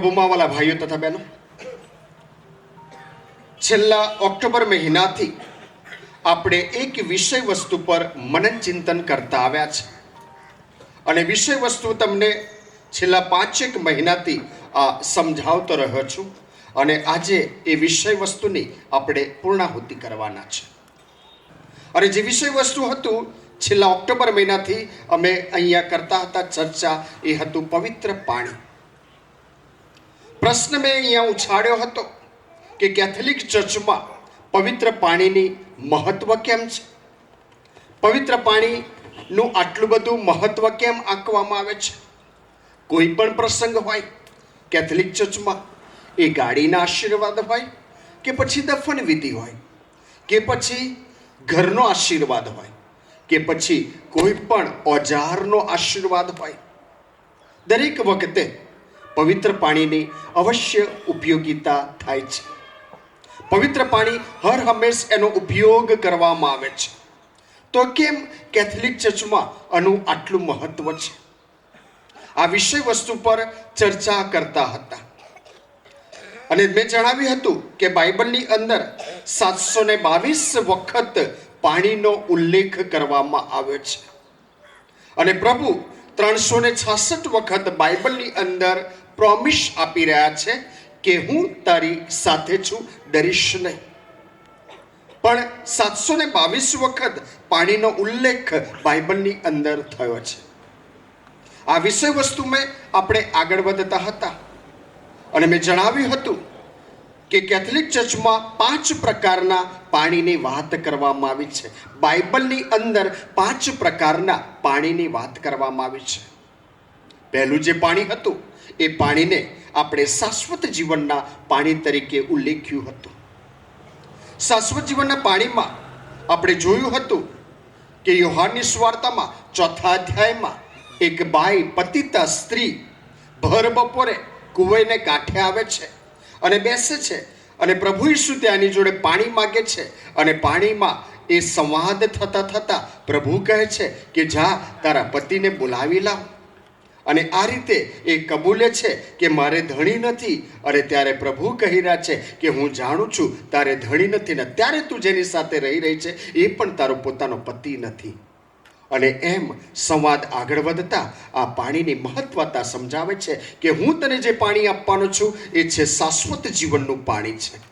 પ્રભુમાં વાલા ભાઈઓ તથા બહેનો, છેલ્લા ઓક્ટોબર મહિનાથી આપણે એક વિષય વસ્તુ પર મનન ચિંતન કરતા આવ્યા છે. અને વિષય વસ્તુ તમને છેલ્લા પાંચેક મહિનાથી, આ, સમજાવતો રહ્યો છું અને આજે એ વિષય વસ્તુની આપણે પૂર્ણાહુતિ કરવાના છે. અને જે વિષય વસ્તુ હતું, છેલ્લા ઓક્ટોબર મહિનાથી અમે અહીંયા કરતા હતા ચર્ચા, એ હતું પવિત્ર પાણી. પ્રશ્ન મેં અહીંયા ઉછાળ્યો હતો કે કેથલિક ચર્ચમાં પવિત્ર પાણીની મહત્વ કેમ છે? પવિત્ર પાણીનું આટલું બધું મહત્વ કેમ આંકવામાં આવે છે? કોઈ પણ પ્રસંગ હોય, કેથલિક ચર્ચમાં એ ગાડીના આશીર્વાદ હોય કે પછી દફન વિધિ હોય, કે પછી ઘરનો આશીર્વાદ હોય, કે પછી કોઈ પણ ઓજારનો આશીર્વાદ હોય, દરેક વખતે પવિત્ર પાણીની અવશ્ય ઉપયોગિતા થાય છે. પવિત્ર પાણી હર હંમેશ એનો ઉપયોગ કરવામાં આવે છે. તો કેમ કેથલિક ચર્ચમાં આનું આટલું મહત્વ છે? આ વિષય વસ્તુ પર ચર્ચા કરતા હતા. અને મેં જણાવ્યું હતું કે બાઇબલની અંદર સાતસો ને બાવીસ વખત પાણીનો ઉલ્લેખ કરવામાં આવ્યો છે. અને પ્રભુ ત્રણસો ને છાસઠ વખત બાઇબલની અંદર પ્રોમિસ આપી રહ્યા છે કે હું તારી સાથે છું, ડરીશ નહીં. પણ સાતસો ને બાવીસ વખત પાણીનો ઉલ્લેખ બાઇબલની અંદર થયો છે. આ વિષય વસ્તુ મેં આપણે આગળ વધતા હતા. અને મેં જણાવ્યું હતું કે કેથલિક ચર્ચમાં પાંચ પ્રકારના પાણીની વાત કરવામાં આવી છે. બાઇબલની અંદર પાંચ પ્રકારના પાણીની વાત કરવામાં આવી છે. પહેલું જે પાણી હતું, એ પાણીને આપણે શાશ્વત જીવનના પાણી તરીકે ઉલ્લેખ્યું હતું. શાશ્વત જીવનના પાણીમાં આપણે જોયું હતું કે યોહાનની સ્વાર્તામાં ચોથા અધ્યાયમાં એક બાઈ પતિતા સ્ત્રી ભર બપોરે કુવઈને કાંઠે આવે છે. અને બેસે છે. અને પ્રભુ ઈસુ ત્યાંની જોડે પાણી માગે છે. અને પાણીમાં એ સંવાદ થતા થતા પ્રભુ કહે છે કે, જા, તારા પતિને બોલાવી લાવ. અને આ રીતે એ કબૂલે છે કે, મારે ધણી નથી. અને ત્યારે પ્રભુ કહી રહ્યા છે કે, હું જાણું છું તારે ધણી નથી. ને ત્યારે તું જેની સાથે રહી રહી છે, એ પણ તારો પોતાનો પતિ નથી. અને એમ સંવાદ આગળ વધતા આ પાણીની મહત્વતા સમજાવે છે કે હું તને જે પાણી આપવાનો છું, એ છે શાશ્વત જીવનનું પાણી છે.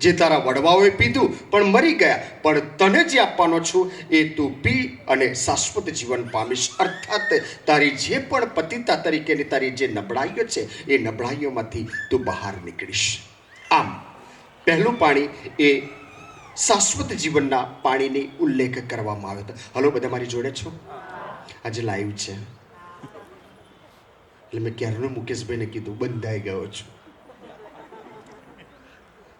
જે તારા વડવાઓએ પીધું પણ મરી ગયા, પણ તને જે આપવાનો છું, એ તું પી અને શાશ્વત જીવન પામીશ. અર્થાત તારી જે પણ પતિતા તરીકેની તારી જે નબળાઈઓ છે, એ નબળાઈઓમાંથી તું બહાર નીકળીશ. આમ, પહેલું પાણી એ શાશ્વત જીવનના પાણીની ઉલ્લેખ કરવામાં આવ્યો હતો. હલો, બધા મારી જોડે છો? આજે લાઈવ છે. એટલે મેં ક્યારનું મુકેશભાઈને કીધું, બંધાઈ ગયો છું.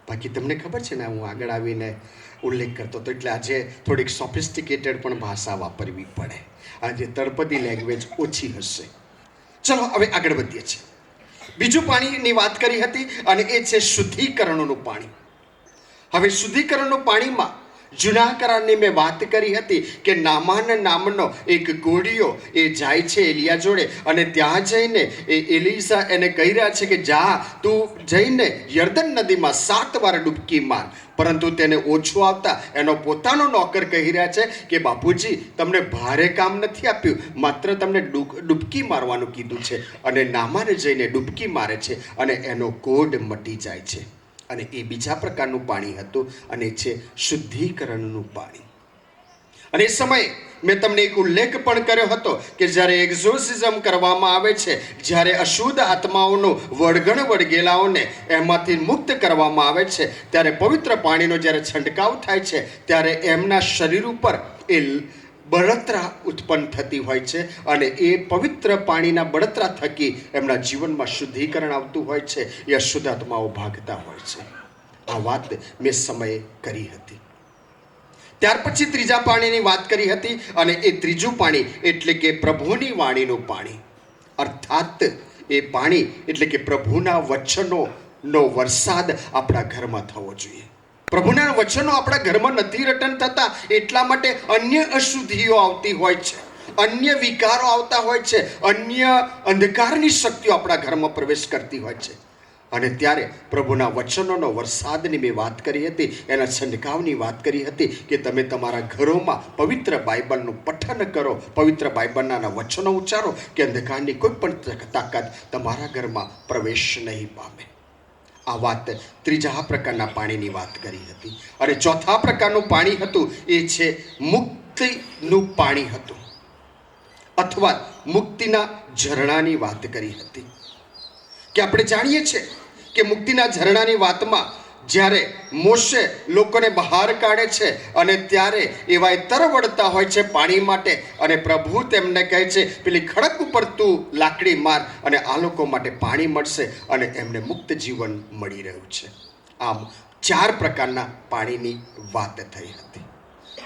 બાકી તમને ખબર છે ને, હું આગળ આવીને ઉલ્લેખ કરતો હતો, એટલે આજે થોડીક સોફિસ્ટિકેટેડ પણ ભાષા વાપરવી પડે. આજે તળપદી લેંગ્વેજ ઓછી હશે. ચલો, હવે આગળ વધીએ છીએ. બીજું પાણીની વાત કરી હતી, અને એ છે શુદ્ધિકરણનું પાણી. હવે શુદ્ધિકરણનું પાણીમાં જૂના કરારની મેં વાત કરી હતી કે નામાન નામનો એક ગોળીઓ એ જાય છે એલિયા જોડે અને ત્યાં જઈને એ એલિસા એને કહી રહ્યા છે કે જા, તું જઈને યર્દન નદીમાં સાત વાર ડૂબકી માર. પરંતુ તેને ઓછું આવતા એનો પોતાનો નોકર કહી રહ્યા છે કે બાપુજી, તમને ભારે કામ નથી આપ્યું, માત્ર તમને ડૂબકી મારવાનું કીધું છે અને નામાને જઈને ડૂબકી મારે છે અને એનો કોડ મટી જાય છે. અને એ બીજા પ્રકારનું પાણી હતું અને છે શુદ્ધિકરણનું પાણી. અને એ સમયે મેં તમને એક ઉલ્લેખ પણ કર્યો હતો કે જ્યારે એક્ઝોસિઝમ કરવામાં આવે છે, જ્યારે અશુદ્ધ આત્માઓનો વળગણ વળગેલાઓને એમાંથી મુક્ત કરવામાં આવે છે, ત્યારે પવિત્ર પાણીનો જ્યારે છંટકાવ થાય છે, ત્યારે એમના શરીર ઉપર એ બળતરા ઉત્પન્ન થતી હોય છે અને એ પવિત્ર પાણીના બળતરા થકી એમના જીવનમાં શુદ્ધિકરણ આવતું હોય છે, એ શુદ્ધાત્માઓ ભાગતા હોય છે. આ વાત મેં સમયે કરી હતી. ત્યાર પછી ત્રીજા પાણીની વાત કરી હતી અને એ ત્રીજું પાણી એટલે કે પ્રભુની વાણીનું પાણી. અર્થાત એ પાણી એટલે કે પ્રભુના વચનોનો વરસાદ આપણા ઘરમાં થવો જોઈએ. પ્રભુના વચનો આપણા ઘરમાં નથી રટન થતા, એટલા માટે અન્ય અશુદ્ધિઓ આવતી હોય છે. અન્ય વિકારો આવતા હોય છે. અન્ય અંધકારની શક્તિઓ આપણા ઘરમાં પ્રવેશ કરતી હોય છે. અને ત્યારે પ્રભુના વચનોનો વરસાદની મેં વાત કરી હતી, એના છંટકાવની વાત કરી હતી કે તમે તમારા ઘરોમાં પવિત્ર બાઇબલનું પઠન કરો, પવિત્ર બાઇબલના વચનો ઉચ્ચારો કે અંધકારની કોઈ પણ તાકાત તમારા ઘરમાં પ્રવેશ નહીં પામે. આ વાત ત્રીજા પ્રકારના પાણીની વાત કરી હતી. અને ચોથા પ્રકારનું પાણી હતું એ છે મુક્તિનું પાણી હતું. અથવા મુક્તિના ઝરણાની વાત કરી હતી. કે આપણે જાણીએ છીએ કે મુક્તિના ઝરણાની વાતમાં જ્યારે મોશે લોકોને બહાર કાઢે છે અને ત્યારે એવા તરવડતા હોય છે પાણી માટે અને પ્રભુ તેમને કહે છે, પેલી ખડક ઉપર તું લાકડી માર અને આ લોકો માટે પાણી મળશે અને એમને મુક્ત જીવન મળી રહ્યું છે. આમ ચાર પ્રકારના પાણીની વાત થઈ હતી.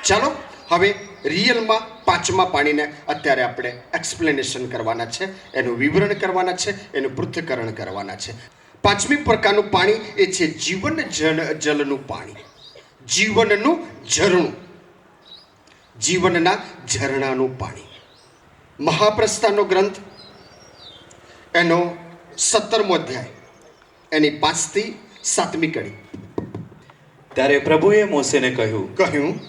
ચાલો, હવે રિયલમાં પાંચમા પાણીને અત્યારે આપણે એક્સપ્લેનેશન કરવાના છે, એનું વિવરણ કરવાના છે, એનું પૃથ્થકરણ કરવાના છે. પાંચમી પ્રકારનું પાણી એ છે જીવન જલનું પાણી. જીવનનું ઝરણું. જીવનના ઝરણાનું પાણી. મહાપ્રસ્થાનો ગ્રંથ એનો સત્તરમો અધ્યાય એની પાંચથી સાતમી કડી. ત્યારે પ્રભુએ મોસેને કહ્યું કહ્યું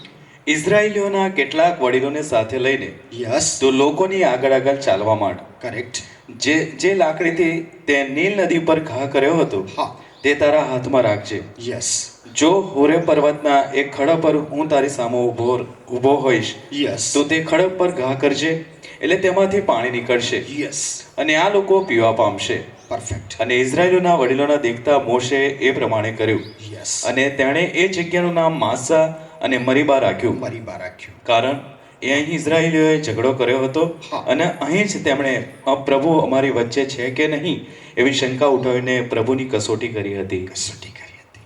ઇઝરાયલીઓના કેટલાક વડીલોને સાથે લઈને યસ તો લોકોની આગળ આગળ ચાલવા માંડ. કરેક્ટ જે જે લાકડીથી તે નીલ નદી પર ઘા કર્યો હતો હા. તે તારા હાથમાં રાખજે. યસ જો હોરે પર્વતના એક ખડક પર હું તારી સામે ઊભો ઊભો હોઈશ યસ તો તે ખડક પર ઘા કરજે એટલે તેમાંથી પાણી નીકળશે. યસ અને આ લોકો પીવા પામશે. પરફેક્ટ અને ઇઝરાયેલોના વડીલોના દેખતા મોશે એ પ્રમાણે કર્યું. યસ અને તેણે એ જગ્યાનું નામ માસા અને મરીબા રાખ્યું. મરીબા રાખ્યું. કારણ એ અહીં ઇઝરાયલીઓએ ઝઘડો કર્યો હતો અને અહીં જ તેમણે પ્રભુ અમારી વચ્ચે છે કે નહીં એવી શંકા ઉઠાવીને પ્રભુની કસોટી કરી હતી. કસોટી કરી હતી.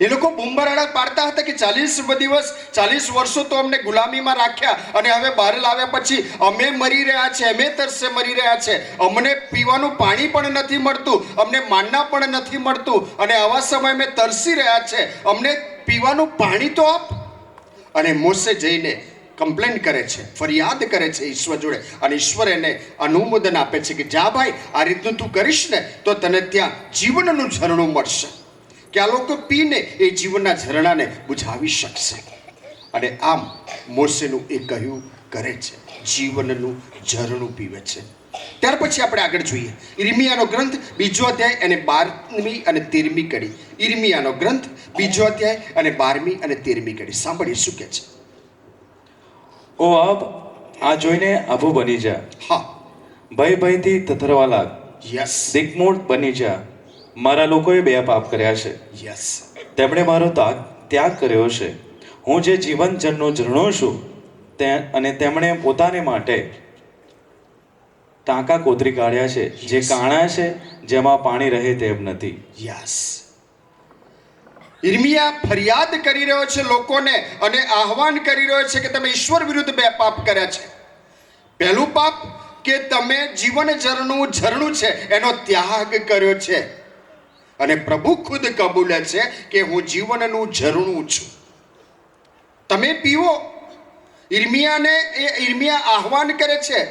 એ લોકો બુંબરાડા પાડતા હતા કે ચાલીસ દિવસ ચાલીસ વર્ષો તો અમને ગુલામીમાં રાખ્યા અને હવે બહાર લાવ્યા પછી અમે મરી રહ્યા છે અમે તરસે મરી રહ્યા છે. અમને પીવાનું પાણી પણ નથી મળતું અમને માનના પણ નથી મળતું અને આવા સમય અમે તરસી રહ્યા છે. અમને પીવાનું પાણી તો આપ. અને મોસે જઈને કમ્પ્લેન કરે છે, ફરિયાદ કરે છે ઈશ્વર જોડે. અને ઈશ્વર એને અનુમોદન આપે છે કે, જા ભાઈ, આ રીતનું તું કરીશ ને, તો તને ત્યાં જીવનનું ઝરણું મળશે. કે આ લોકો પીને એ જીવનના ઝરણાને બુઝાવી શકશે. અને આમ મોસેનું એ કહ્યું કરે છે, જીવનનું ઝરણું પીવે છે. ત્યાર પછી આપણે આગળ જોઈએ. ઇર્મિયાનો ગ્રંથ બીજો અધ્યાય અને બારમી અને તેરમી કડી. ઇર્મિયાનો ગ્રંથ બીજો અધ્યાય અને બારમી અને તેરમી કડી. સાંભળીએ શું કે છે. ઓ આબ આ જોઈને આભો બની જા. હા. ભય ભયથી તથરવા લાગ. યસ દિકમૂળ બની જા. મારા લોકોએ બે પાપ કર્યા છે. યસ તેમણે મારો ત્યાગ ત્યાગ કર્યો છે. હું જે જીવન જનનો ઝરણો છું તે અને તેમણે પોતાને માટે ટાંકા કોતરી કાઢ્યા છે. જે કાણા છે જેમાં પાણી રહે તેમ નથી. યસ ઇર્મિયા ફરિયાદ કરી રહ્યો છે લોકોને અને આહવાન કરી રહ્યો છે કે તમે ઈશ્વર વિરુદ્ધ બે પાપ કર્યા છે. પહેલું પાપ કે તમે જીવન ઝરણું ઝરણું છે, એનો ત્યાગ કર્યો છે. અને પ્રભુ ખુદ કબૂલે છે કે હું જીવનનું ઝરણું છું. તમે પીવો ઇર્મિયાને એ ઇર્મિયા આહવાન કરે છે,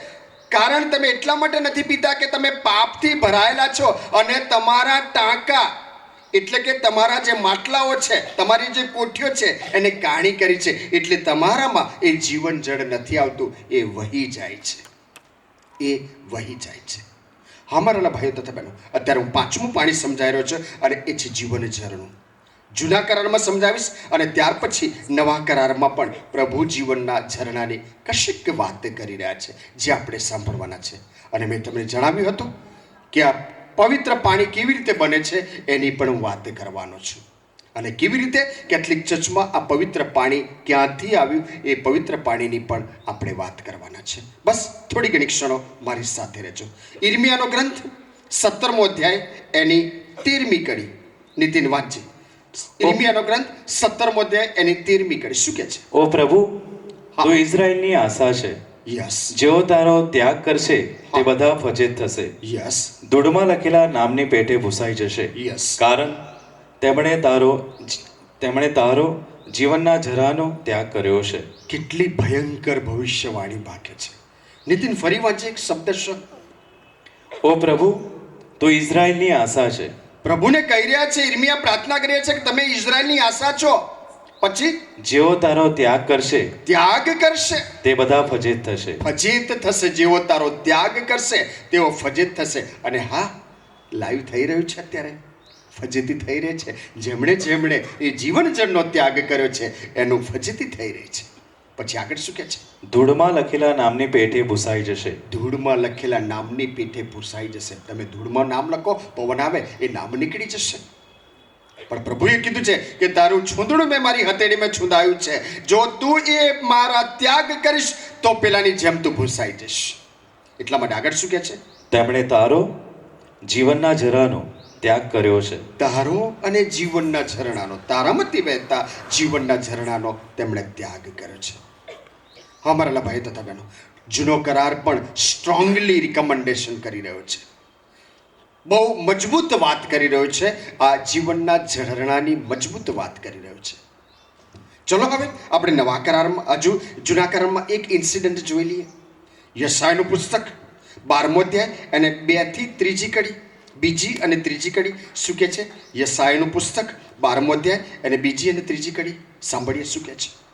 કારણ તમે એટલા માટે નથી પીતા કે તમે પાપથી ભરાયેલા છો અને તમારા ટાંકા એટલે કે તમારા જે માટલાઓ છે, તમારી જે કોઠીઓ છે, એને કાણી કરી છે, એટલે તમારામાં એ જીવન જળ નથી આવતું, એ વહી જાય છે. એ વહી જાય છે. હા મારા ભાઈઓ તથા બહેનો, અત્યારે હું પાંચમું પાણી સમજાઈ રહ્યો છું અને એ છે જીવન ઝરણું. જૂના કરારમાં સમજાવીશ અને ત્યાર પછી નવા કરારમાં પણ પ્રભુ જીવનના ઝરણાની કશીક વાત કરી રહ્યા છે, જે આપણે સાંભળવાના છે. અને મેં તમને જણાવ્યું હતું કે આ પવિત્ર પાણી કેવી રીતે બને છે એની પણ હું વાત કરવાનો છું. અને કેવી રીતે કેટલીક ચર્ચમાં આ પવિત્ર પાણી ક્યાંથી આવ્યું એ પવિત્ર પાણીની પણ આપણે વાત કરવાના છે. બસ થોડી ઘણી ક્ષણો મારી સાથે રહેજો. ઇર્મિયાનો ગ્રંથ સત્તરમો અધ્યાય એની તેરમી કડી. નીતિન વાંચી ઇર્મિયાનો ગ્રંથ સત્તરમો અધ્યાય એની તેરમી કડી. શું કે છે? ઓ પ્રભુ. તું ઇઝરાયલની આશા છે. યસ જેઓ તારો ત્યાગ કરશે તે બધા ફજેત થશે. યસ ધૂળમાં લખેલા નામની પેટે ભૂસાઈ જશે. યસ કારણ તેમણે તારો તેમણે તારો જીવનના જરાનો ત્યાગ કર્યો છે. કેટલી ભયંકર ભવિષ્યવાણી ભાગે છે. નીતિન ફરી વાંચે એક શબ્દ છે ઓ પ્રભુ તું ઇઝરાયલની આશા છે. પ્રભુને કહી રહ્યા છે ઇર્મિયા પ્રાર્થના કરી રહ્યા છે કે તમે ઇઝરાયલની આશા છો. પછી જેઓ તારો ત્યાગ કરશે ત્યાગ કરશે. તે બધા ફજેત થશે. ફજીત થશે જેવો તારો ત્યાગ કરશે તેઓ ફજીત થશે. અને હા લાઈવ થઈ રહ્યું છે અત્યારે. ફજીતી થઈ રહી છે. જેમણે જેમણે એ જીવનજળનો ત્યાગ કર્યો છે એનું ફજીતી થઈ રહી છે. પછી આગળ શું કહે છે? ધૂળમાં લખેલા નામની પેઠે ભૂસાઈ જશે. ધૂળમાં લખેલા નામની પેઠે ભૂસાઈ જશે. તમે ધૂળમાં નામ લખો પવન આવે એ નામ નીકળી જશે. પણ પ્રભુએ કીધું છે કે તારું છૂંદડું મેં મારી હથેળીમાં છૂંદાયું છે. જો તું એ મારા ત્યાગ કરીશ તો પેલાની જેમ તું ભૂસાઈ જઈશ. એટલા માટે આગળ શું કહે છે? તેમણે તારો જીવનના જરાનો ત્યાગ કર્યો છે. તારો અને જીવનના ઝરણાનો તારામાંથી વહેતા જીવનના ઝરણાનો તેમણે ત્યાગ કર્યો છે. હા મારા ભાઈ તથા બહેનો જૂનો કરાર પણ સ્ટ્રોંગલી રિકમેન્ડેશન કરી રહ્યો છે. બહુ મજબૂત વાત કરી રહ્યો છે. આ જીવનના ઝરણાની મજબૂત વાત કરી રહ્યો છે. ચલો હવે આપણે નવા કરારમાં, હજુ જૂના કરારમાં એક ઇન્સિડન્ટ જોઈ લઈએ. યશાયનું પુસ્તક, બારમો અધ્યાય અને બેથી ત્રીજી કડી, બીજી અને ત્રીજી કડી શું કહે છે? યશાયનું પુસ્તક, બારમો અધ્યાય અને બીજી અને ત્રીજી કડી સાંભળીએ શું કહે છે?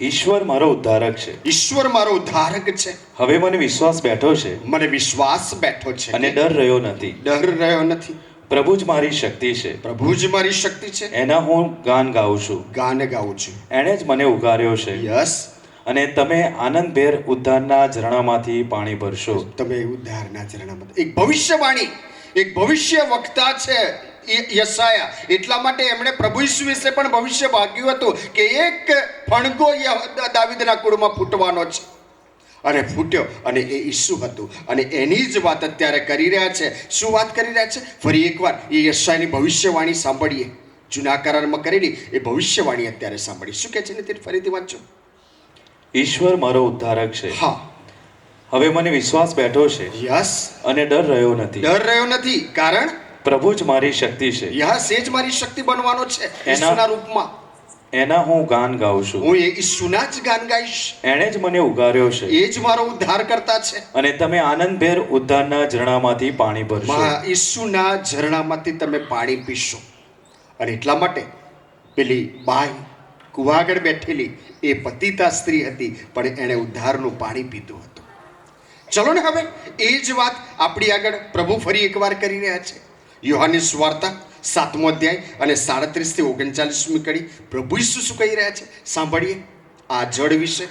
ઈશ્વર મારો ઉદ્ધારક છે. ઈશ્વર મારો ઉદ્ધારક છે. હવે મને વિશ્વાસ બેઠો છે. મને વિશ્વાસ બેઠો છે. અને ડર રહ્યો નથી. ડર રહ્યો નથી. પ્રભુ જ મારી શક્તિ છે. પ્રભુ જ મારી શક્તિ છે. એના હું ગાન ગાઉં છું. ગાન ગાઉં છું. એણે જ મને ઉગાર્યો છે. યસ. અને તમે આનંદભેર ઉદ્ધારના ઝરણામાંથી પાણી ભરશો. તમે ઉદ્ધારના ઝરણામાંથી. એક ભવિષ્યવાણી એક ભવિષ્ય વક્તા છે. ય- યશાયા. એટલા માટે એમણે પ્રભુ ઈસુ વિશે પણ ભવિષ્ય ભાગ્યું હતું કે એક ફણગો દાવિદના દાવીદના કુળમાં ફૂટવાનો છે. અને ફૂટ્યો. અને એ ઈસુ હતું. અને એની જ વાત અત્યારે કરી રહ્યા છે. શું વાત કરી રહ્યા છે? ફરી એકવાર એ યશાયની ભવિષ્યવાણી સાંભળીએ. જૂના કરારમાં કરેલી એ ભવિષ્યવાણી અત્યારે સાંભળી શું કહે છે ને તે ફરીથી વાંચો ઈશ્વર મારો ઉદ્ધારક છે. હા. હવે મને વિશ્વાસ બેઠો છે. યસ. અને ડર રહ્યો નથી. ડર રહ્યો નથી. કારણ પ્રભુ જ મારી શક્તિ છે. યહ સેજ મારી શક્તિ બનવાનો છે ઈસુના રૂપમાં. એના હું ગાન ગાઉં છું. હું એ ઈસુના જ ગાન ગાઈશ. એણે જ મને ઉગાર્યો છે. એ જ મારો ઉદ્ધાર કરતા છે. અને તમે આનંદભેર ઉદ્ધારના ઝરણામાંથી પાણી ભરશો. મા ઈસુના ઝરણામાંથી તમે પાણી પીશો. અને એટલા માટે પેલી બાઈ કુવા આગળ બેઠેલી એ પતિતા સ્ત્રી હતી પણ એણે ઉદ્ધારનું પાણી પીધું હતું. ચલો ને હવે એ જ વાત આપણી આગળ પ્રભુ ફરી એકવાર કરી રહ્યા છે. યોહાની સ્વાર્તા સાતમો અધ્યાય અને સાડત્રીસથી ઓગણચાલીસમી કડી પ્રભુ ઈસુ શું કહી રહ્યા છે? સાંભળીએ. આ જળ વિશે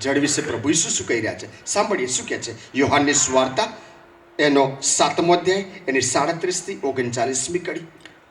જળ વિશે પ્રભુ ઈસુ શું કહી રહ્યા છે? સાંભળીએ. શું કહે છે? યોહાનની સ્વાર્તા એનો સાતમો અધ્યાય એની સાડત્રીસથી ઓગણચાલીસમી કડી.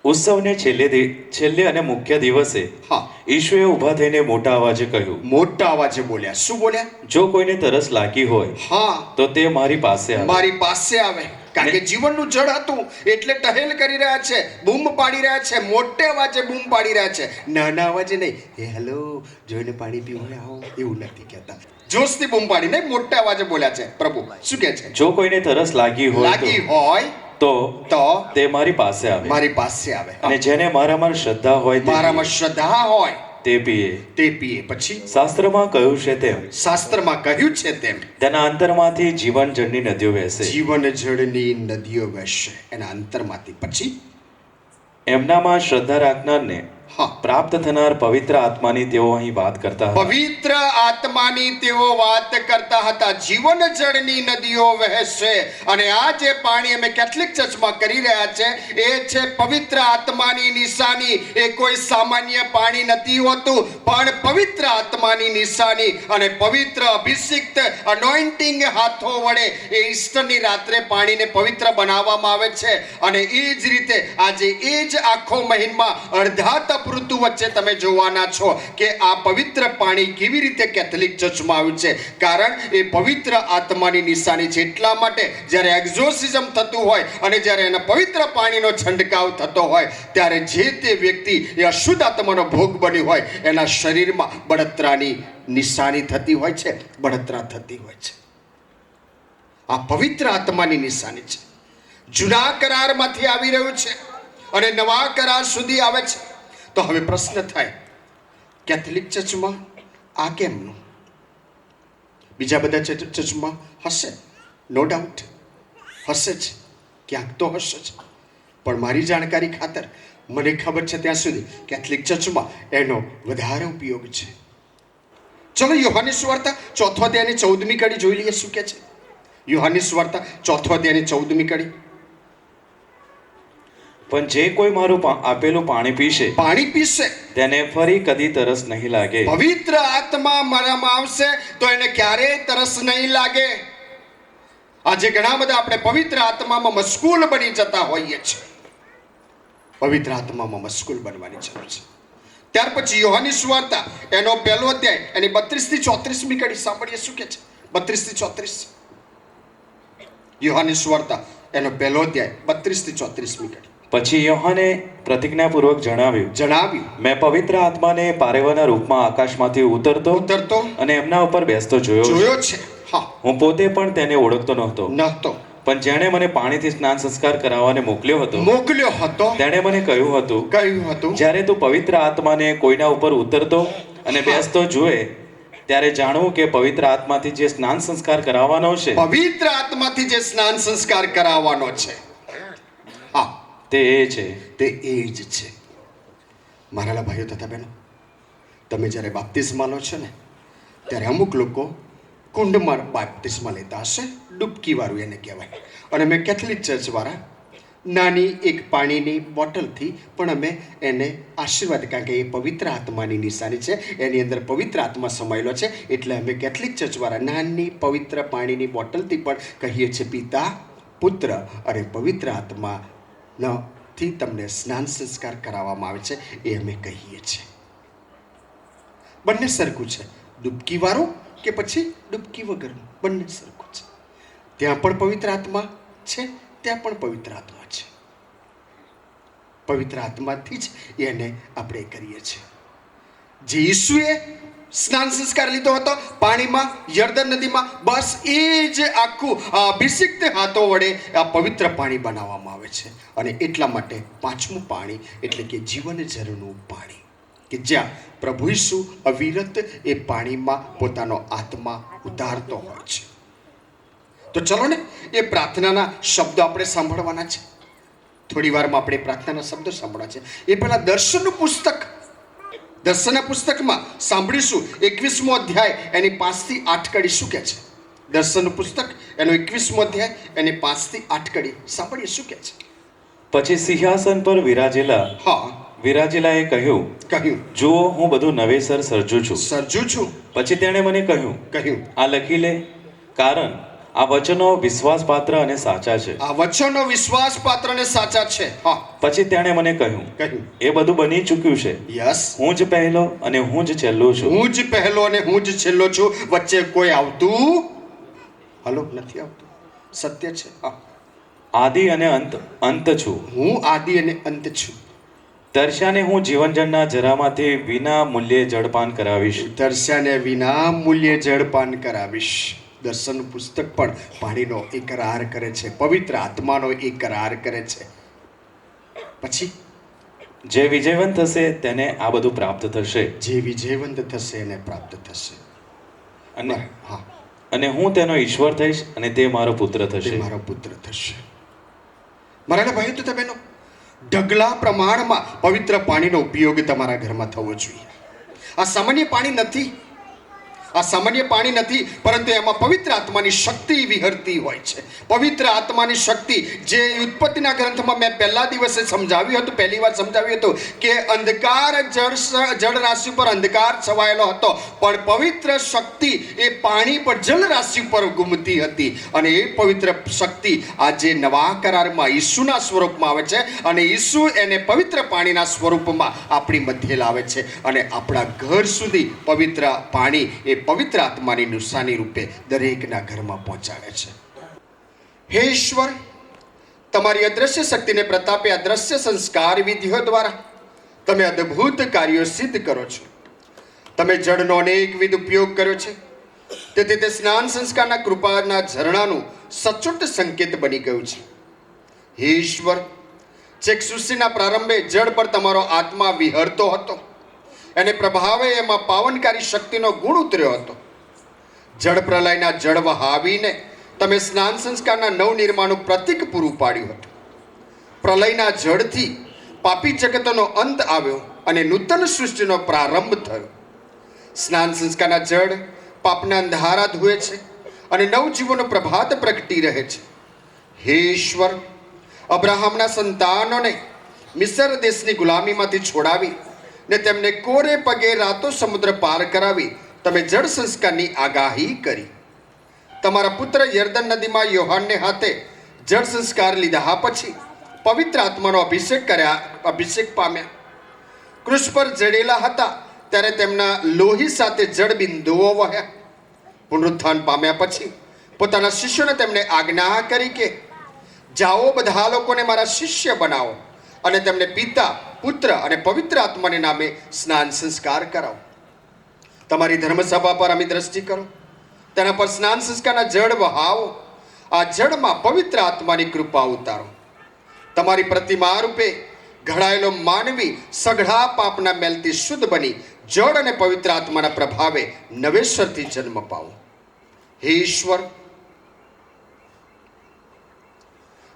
ઉત્સવને છેલ્લે છેલ્લે અને મુખ્ય દિવસે હા. ઈશુએ ઊભા થઈને મોટા અવાજે કહ્યું મોટા અવાજે બોલ્યા. શું બોલ્યા? જો કોઈને તરસ લાગી હોય હા. તો તે મારી પાસે મારી પાસે આવે. કારણ કે જીવનનું જળ હતું એટલે ટહેલ કરી રહ્યા છે બૂમ પાડી રહ્યા છે મોટે અવાજે બૂમ પાડી રહ્યા છે. નાના અવાજે નહીં હે હેલો જોઈને પાણી પીવું આવો. એવું નથી કહેતા. જોશથી બૂમ પાડી નહીં મોટા અવાજે બોલ્યા છે પ્રભુ શું કહે છે? જો કોઈને તરસ લાગી હોય લાગી હોય તો તો તે મારી પાસે આવે. મારી પાસે આવે. અને જેને મારામાં શ્રદ્ધા હોય મારામાં શ્રદ્ધા હોય તે પીએ. તે પીએ. પછી? શાસ્ત્રમાં કહ્યું છે તેમ શાસ્ત્રમાં કહ્યું છે તેમ તેના અંતરમાંથી જીવન જળની નદીઓ વહેશે. જીવન જળની નદીઓ વહેશે. એના અંતરમાંથી પછી? એમનામાં શ્રદ્ધા રાખનારને પ્રાપ્ત થનાર પવિત્ર આત્માની તેઓ અહીં વાત કરતા પવિત્ર આત્માની તેઓ વાત કરતા હતા. જીવન જળની નદીઓ વહેશે. અને આ જે પાણી અમે કેથલિક ચર્ચમાં કરી રહ્યા છે એ છે પવિત્ર આત્માની નિશાની. એ કોઈ સામાન્ય પાણી નથી હોતું પણ પવિત્ર આત્માની નિશાની અને પવિત્ર અભિષિક્ત અનોઇન્ટિંગ હાથો વડે એ ઈસ્ટરની રાત્રે પાણીને પવિત્ર બનાવવામાં આવે છે. અને એ જ રીતે આજે એ જ આખો મહિનમાં અડધા તપઋતુ વચ્ચે તમે જોવાના છો કે આ પવિત્ર પાણી કેવી રીતે કેથલિક ચર્ચમાં આવ્યું છે. કારણ એ પવિત્ર આત્માની નિશાની છે એટલા માટે જ્યારે એક્ઝોસિઝમ થતું હોય અને જ્યારે એના પવિત્ર પાણીનો છંટકાવ થતો હોય, ત્યારે જે તે વ્યક્તિ એ અશુદ્ધ આત્માનો ભોગ બની હોય, એના શરીરમાં બળતરાની નિશાની થતી હોય છે, બળતરા થતી હોય છે. આ પવિત્ર આત્માની નિશાની છે. જૂના કરારમાંથી આવી રહ્યું છે અને નવા કરાર સુધી આવે છે. તો હવે પ્રશ્ન થાય કેથલિક ચર્ચમાં આ કેમનું? બીજા બધા ચર્ચ- ચર્ચમાં હશે? નો ડાઉટ હશે જ. ક્યાંક તો હશે જ. પણ મારી જાણકારી ખાતર, મને ખબર છે ત્યાં સુધી કેથલિક ચર્ચમાં એનો વધારે ઉપયોગ છે. ચલો યોહાની વાર્તા ચોથો અધ્યાયની ચૌદમી કડી જોઈ લઈએ શું કે છે? યોહાની વાર્તા ચોથો અધ્યાયની ચૌદમી કડી. પણ જે કોઈ મારું આપેલું પાણી પીશે પાણી પીશે. તેને ફરી કદી તરસ નહીં લાગે. પવિત્ર આત્મા મારામાં આવશે તો એને ક્યારેય તરસ નહીં લાગે. આજે ઘણા બધા આપણે પવિત્ર આત્મામાં મશગુલ બની જતા હોઈએ છીએ. પવિત્ર આત્મામાં મશગુલ બનવાની જરૂર છે. ત્યાર પછી યોહાની સુવાર્તા એનો પહેલો અધ્યાય એની બત્રીસથી ચોત્રીસમી કડી સાંભળીએ શું કે છે? બત્રીસથી ચોત્રીસ. યોહાની સુવાર્તા એનો પહેલો અધ્યાય બત્રીસથી ચોત્રીસમી કડી. પછી યોહાને પ્રતિજ્ઞાપૂર્વક જણાવ્યું જણાવ્યું. મેં પવિત્ર આત્માને પારેવાના રૂપમાં આકાશમાંથી ઉતરતો ઉતરતો અને એમના ઉપર બેસતો જોયો જોયો છે. હા. હું પોતે પણ તેને ઓળખતો નહોતો. નહોતો. પણ જેણે મને પાણીથી સ્નાન સંસ્કાર કરાવવાને મોકલ્યો હતો મોકલ્યો હતો. તેણે મને કહ્યું હતું કહ્યું હતું. જ્યારે તું પવિત્ર આત્માને કોઈના ઉપર ઉતરતો અને બેસતો જુએ ત્યારે જાણવું કે પવિત્ર આત્માથી જે સ્નાન સંસ્કાર કરાવવાનો છે પવિત્ર આત્માથી જે સ્નાન સંસ્કાર કરાવવાનો છે. હા. તે એ છે. તે એ જ છે. મારા ભાઈઓ તથા બહેનો, તમે જ્યારે બાપ્તિસ્મા લો છો ને, ત્યારે અમુક લોકો કુંડમાં બાપ્તિસ્મા લેતા હશે, ડૂબકી વાળું એને કહેવાય. અને મેં કેથલિક ચર્ચવાળા, નાની એક પાણીની બોટલથી પણ અમે એને આશીર્વાદ, કારણ કે એ પવિત્ર આત્માની નિશાની છે, એની અંદર પવિત્ર આત્મા સમાયેલો છે, એટલે અમે કેથલિક ચર્ચવાળા, નાની પવિત્ર પાણીની બોટલથી પણ કહીએ છીએ, પિતા, પુત્ર અને પવિત્ર આત્મા થી તમને સ્નાન સંસ્કાર કરાવવામાં આવે છે, એ અમે કહીએ છીએ. બંને સરખું છે. ડૂબકી વાળું કે પછી ડૂબકી વગરનું? બંને સરખું છે. ત્યાં પણ પવિત્ર આત્મા છે, ત્યાં પણ પવિત્ર આત્મા છે. પવિત્ર આત્માથી જ એને આપણે કરીએ છીએ. જે ઈસુએ સ્નાન સંસ્કાર લીધો હતો. પાણીમાં યર્દન નદીમાં, બસ એ જ આખું અભિષિક્ત હાથો વડે આ પવિત્ર પાણી બનાવવામાં આવે છે. અને એટલા માટે પાંચમું પાણી એટલે કે જીવન જરૂરનું પાણી. કે જ્યાં પ્રભુ ઈસુ અવિરત એ પાણીમાં પોતાનો આત્મા ઉતારતો હોય છે. તો ચલો ને, એ પ્રાર્થનાના શબ્દો આપણે સાંભળવાના છે. થોડી વારમાં આપણે પ્રાર્થનાના શબ્દો સાંભળવા છે. એ પહેલાં દર્શનનું પુસ્તક દર્શનના પુસ્તકમાં સાંભળીશું એકવીસમો અધ્યાય એની પાંચથી આઠ કડી શું કહે છે? દર્શનનું પુસ્તક એનો એકવીસમો અધ્યાય એની પાંચથી આઠ કડી સાંભળીએ શું કહે છે? પછી સિંહાસન પર વિરાજેલા હા. વિરાજેલાએ કહ્યું કહ્યું. જુઓ હું બધું નવેસર સર્જું છું. સર્જું છું. પછી તેણે મને કહ્યું કહ્યું. આ લખી લે. કારણ આ વચનો વિશ્વાસપાત્ર અને સાચા છે. આ વચનો વિશ્વાસપાત્ર અને સાચા છે. હા. પછી તેણે મને કહ્યું કહ્યું. એ બધું બની ચૂક્યું છે. યસ. હું જ પહેલો અને હું જ છેલ્લો છું. હું જ પહેલો અને હું જ છેલ્લો છું. વચ્ચે કોઈ આવતું હલો નથી આવતું. સત્ય છે. હા. આદિ અને અંત અંત છું. હું આદિ અને અંત છું. દર્શાને હું જીવનજળના જરામાંથી વિના મૂલ્યે જળપાન કરાવીશ. દર્શાને વિના મૂલ્યે જળપાન કરાવીશ. દર્શન પુસ્તક પણ પાણીનો એકરાર કરે છે પવિત્ર આત્માનો એકરાર કરે છે. પછી? જે વિજયવંત થશે તેને આ બધું પ્રાપ્ત થશે. જે વિજયવંત થશે એને પ્રાપ્ત થશે. અને હા. અને હું તેનો ઈશ્વર થઈશ અને તે મારો પુત્ર થશે. મારો પુત્ર થશે. મારા ભાઈ તો તમે ઢગલા પ્રમાણમાં પવિત્ર પાણીનો ઉપયોગ તમારા ઘરમાં થવો જોઈએ. આ સામાન્ય પાણી નથી. આ સામાન્ય પાણી નથી, પરંતુ એમાં પવિત્ર આત્માની શક્તિ વિહરતી હોય છે. પવિત્ર આત્માની શક્તિ, જે ઉત્પત્તિના ગ્રંથમાં મેં પહેલા દિવસે સમજાવ્યું હતું, પહેલી વાર સમજાવ્યું હતું કે અંધકાર જળ જળ રાશિ પર અંધકાર છવાયેલો હતો, પણ પવિત્ર શક્તિ એ પાણી પર જળ રાશિ પર ગુમતી હતી. અને એ પવિત્ર શક્તિ આજે નવા કરારમાં ઈસુના સ્વરૂપમાં આવે છે અને ઈસુ એને પવિત્ર પાણીના સ્વરૂપમાં આપણી મધ્યે લાવે છે. અને આપણા ઘર સુધી પવિત્ર પાણી એ પવિત્ર આત્માની નુસાની રૂપે દરેકના ઘરમાં પહોંચાડે છે. હે ઈશ્વર, તમારી અદ્રશ્ય શક્તિને પ્રતાપે અદ્રશ્ય સંસ્કાર વિધિઓ દ્વારા તમે અદ્ભુત કાર્યો સિદ્ધ કરો છો. તમે જળનો અનેકવિધ ઉપયોગ કર્યો છે. તેથી તે સ્નાન સંસ્કારના કૃપાના ઝરણાનું સચોટ સંકેત બની ગયું છે. હે ઈશ્વર ચેક સૃષ્ટિના પ્રારંભે જળ પર તમારો આત્મા વિહરતો હતો. અને પ્રભાવે એમાં પાવનકારી શક્તિનો ગુણ ઉતર્યો હતો. જળ પ્રલયના જળ વહાવીને તમે સ્નાન સંસ્કારના નવનિર્માણનું પ્રતિક પૂરું પાડ્યું હતું. પ્રલયના જળથી પાપી જગતનો અંત આવ્યો અને નૂતન સૃષ્ટિનો પ્રારંભ થયો. સ્નાન સંસ્કારના જળ પાપના અંધારા ધુએ છે અને નવજીવોનો પ્રભાત પ્રગટી રહે છે. હે ઈશ્વર, અબ્રાહમના સંતાનોને મિસર દેશની ગુલામીમાંથી છોડાવી ને તેમને કોરે પગે રાતો સમુદ્ર પાર કરાવી, તમે જળ સંસ્કારની આગાહી કરી. તમારા પુત્ર યર્દન નદીમાં યોહાનને હાથે જળ સંસ્કાર લીધા પછી પવિત્ર આત્માનો અભિષેક કર્યા, અભિષેક પામ્યા. કૃષ પર જડેલા હતા, ત્યારે તેમના લોહી સાથે જળ બિંદુઓ વહ્યા. પુનરુત્થાન પામ્યા પછી પોતાના શિષ્યોને તેમણે આજ્ઞા કરી કે, જાઓ બધા લોકોને મારા શિષ્ય બનાવો અને તેમને પિતા પુત્ર અને પવિત્ર આત્માને નામે સ્નાન સંસ્કાર કરાવો. તમારી ધર્મસભા પર અમે દ્રષ્ટિ કરો. તેના પર સ્નાન સંસ્કારના જળ વહાવો. આ જળમાં પવિત્ર આત્માની કૃપા ઉતારો. તમારી પ્રતિમા રૂપે ઘડાયેલો માનવી સઘળા પાપના મેલથી શુદ્ધ બની જળ અને પવિત્ર આત્માના પ્રભાવે નવેશ્વરથી જન્મ પાવો હે ઈશ્વર!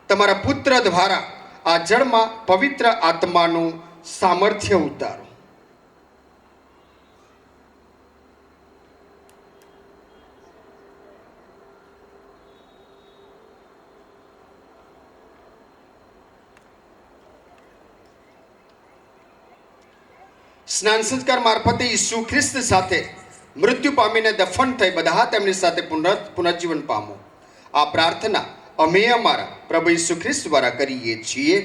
તમારા પુત્ર દ્વારા આ જળમાં પવિત્ર આત્માનું સામર્થ્ય ઉતારો. સ્નાન સંસ્કાર મારફતે ઈસુ ખ્રિસ્ત સાથે મૃત્યુ પામીને દફન થઈ બધા તેમની સાથે પુનઃ પુનર્જીવન પામો. આ પ્રાર્થના અમે અમારા પ્રભુ ઈસુ ખ્રિસ્ત દ્વારા કરીએ છીએ.